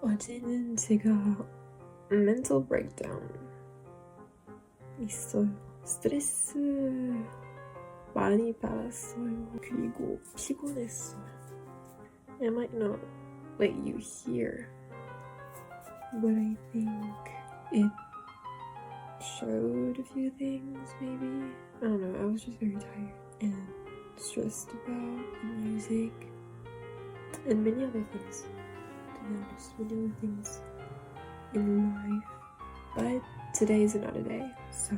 어제는 제가 mental breakdown 있어요. 스트레스 많이 받았어요. 그리고 피곤했어요. I might not let you hear, but I think it showed a few things, maybe. I don't know, I was just very tired and stressed about the music and many other things. To be honest, many other things in life. But today is another day, so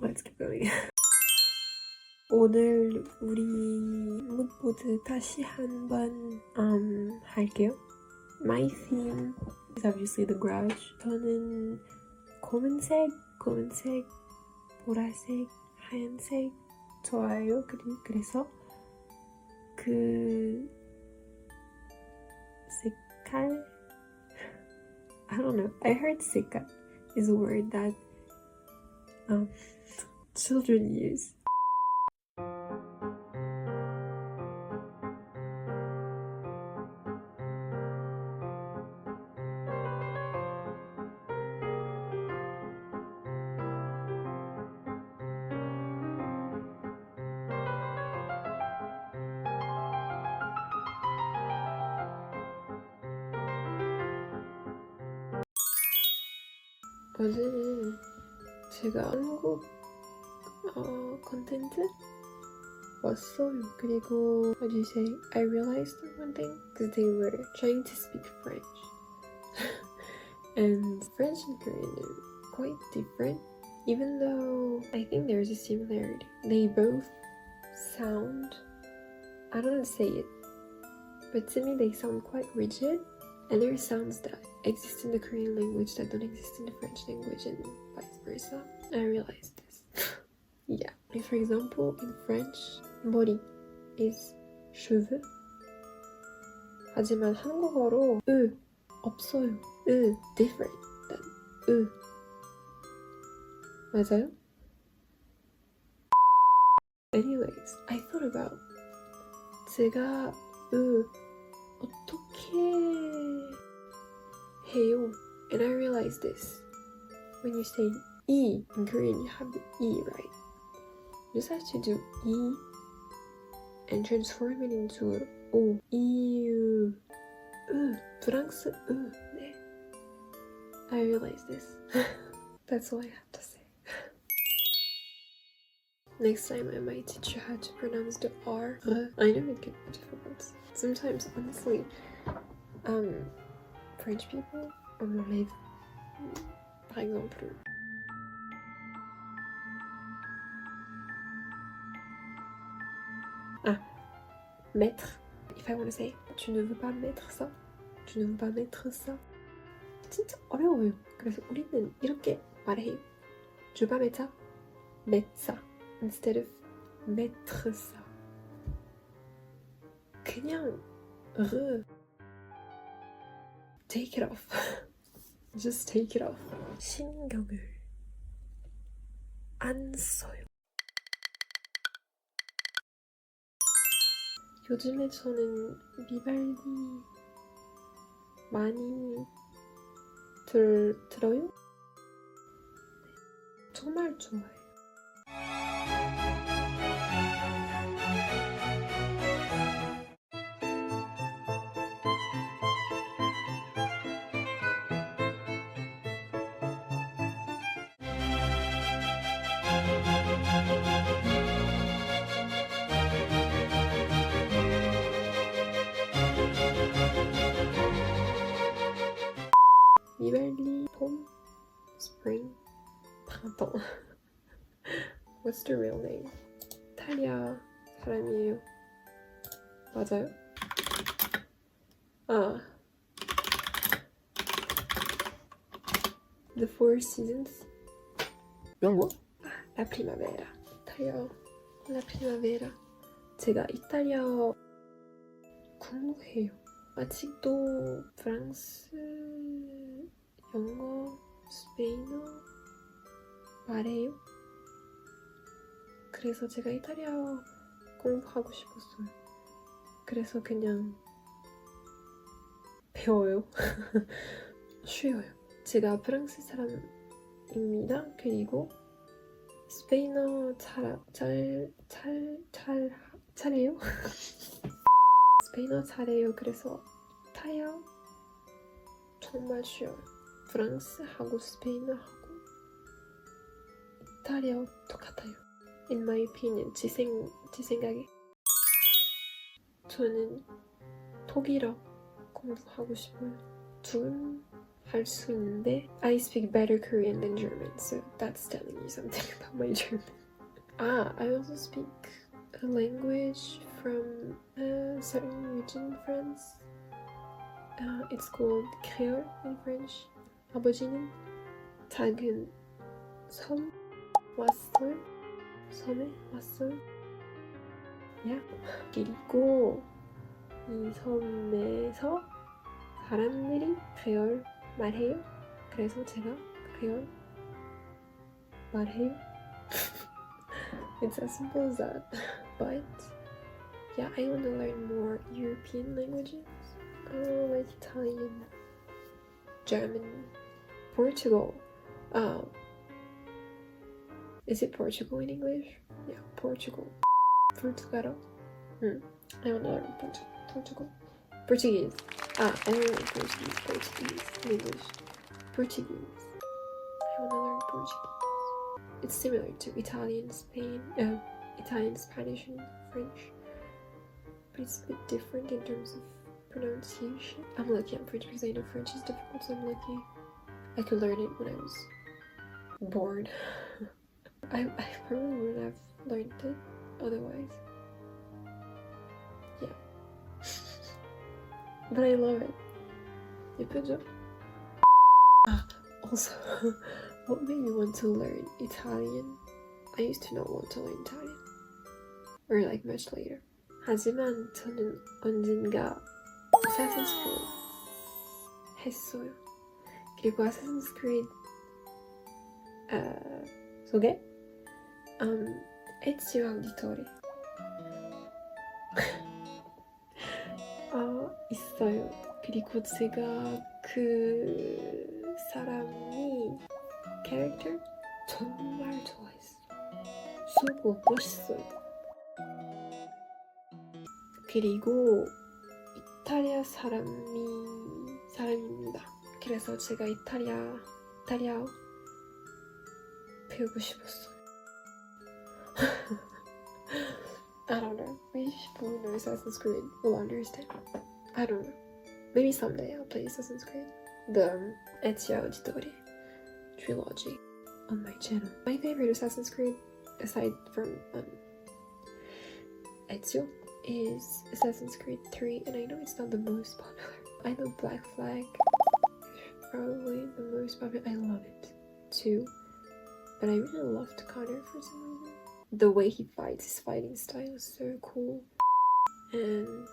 let's keep going. 오늘 우리 묵보드 다시 한번 um, 할게요. My theme is obviously the garage. 저는 검은색, 검은색, 보라색, 하얀색 좋아해요. 그리- 그래서 그 색깔 I don't know. I heard 색깔 is a word that um, children use. 여태까지 제가 한국 어, 왔어요. 그리고 what do you say? I realized one thing because they were trying to speak French and French and Korean are quite different. Even though I think there's a similarity, they both sound. I don't say it, but to me they sound quite rigid, and their sounds die exist in the Korean language that don't exist in the French language, and vice versa. I realized this. yeah. Like for example, in French, 머리 is cheveux. 하지만 한국어로 으 없어요. 으 different than 으. 맞아요? Anyways, I thought about 제가 으 어떻게 해요? And I realized this. When you say E in Korean, you have the E, right? You just have to do E and transform it into O. 이유. 으. 프랑스 으. 네. I realized this. That's all I have to say. Next time I might teach you how to pronounce the R. Uh, I know it can be difficult. Sometimes, honestly, um, French people, on enlève, par exemple, ah, mettre. If I want to say, tu ne veux pas mettre ça, tu ne veux pas mettre ça. 진짜 어려워요. 그래서 우리는 이렇게 말해요. Je veux pas mettre ça, mettre ça instead of mettre ça. 그냥 르 take it off. Just take it off. 신경을 안 써요. 요즘에 저는 비발디 많이 들, 들어요? 네. 정말 좋아요. What's the real name? 이탈리아 사람이에요 맞아요? 아 The Four Seasons 거? La Primavera 이탈리아 La Primavera 제가 이탈리아어 공부해요 아직도 프랑스, 영어, 스페인어 말해요. 그래서 제가 이탈리아어 공부하고 싶었어요. 그래서 그냥 배워요. 쉬워요. 제가 프랑스 사람입니다. 그리고 스페인어 잘, 잘, 잘, 잘, 잘해요. 스페인어 잘해요. 그래서 타요. 정말 쉬워요. 프랑스하고 스페인어하고 이탈리아어 똑같아요. In my opinion, 제, 생, 제 생각에 저는 독일어 공부하고 싶어요. 둘 할 수 있는데 I speak better Korean than German, so that's telling you something about my German. Ah, I also speak a language from a certain region in France. Uh, it's called Creole in French. 아버지는 작은 섬 왔어요. 섬에 왔어요. 야. 그리고 이 섬에서 사람들이 크레올 말해요. 그래서 제가 크레올 말해요. it's as simple as that. But yeah, I want to learn more European languages. Uh, like Italian, German, Portugal. Um, is it Portugal in English? Yeah, Portugal. Portugal. Hmm. I to learn Portu- Portugal. Portuguese. Ah, I to learn Portuguese. Portuguese. English. Portuguese. I want to learn Portuguese. It's similar to Italian, Spain, uh, Italian, Spanish, and French, but it's a bit different in terms of pronunciation. I'm lucky I'm French because I know French is difficult, so I'm lucky I could learn it when I was born. I, I probably wouldn't have learned it otherwise. Yeah. but I love it. 예쁘죠? Ah, also, what made me want to learn Italian? I used to not want to learn Italian. Or like much later. 하지만 저는 언젠가 Assassin's Creed 했어요. 그리고 Assassin's Creed 어, 속에 Um, 에치오 아우디토리 어, 있어요. 그리고 제가 그 사람이 캐릭터 정말 좋아했어요. 수고 멋있어요. 그리고 이탈리아 사람이 사람입니다. 그래서 제가 이탈리아 이탈리아 배우고 싶었어요. I don't know. Maybe people who know Assassin's Creed will understand. I don't know. Maybe someday I'll play Assassin's Creed. The um, Ezio Auditore trilogy on my channel. My favorite Assassin's Creed, aside from um, Ezio, is Assassin's Creed 3, and I know it's not the most popular. I know Black Flag is probably the most popular. I love it too, but I really loved Connor for some reason the way he fights, his fighting style is so cool. And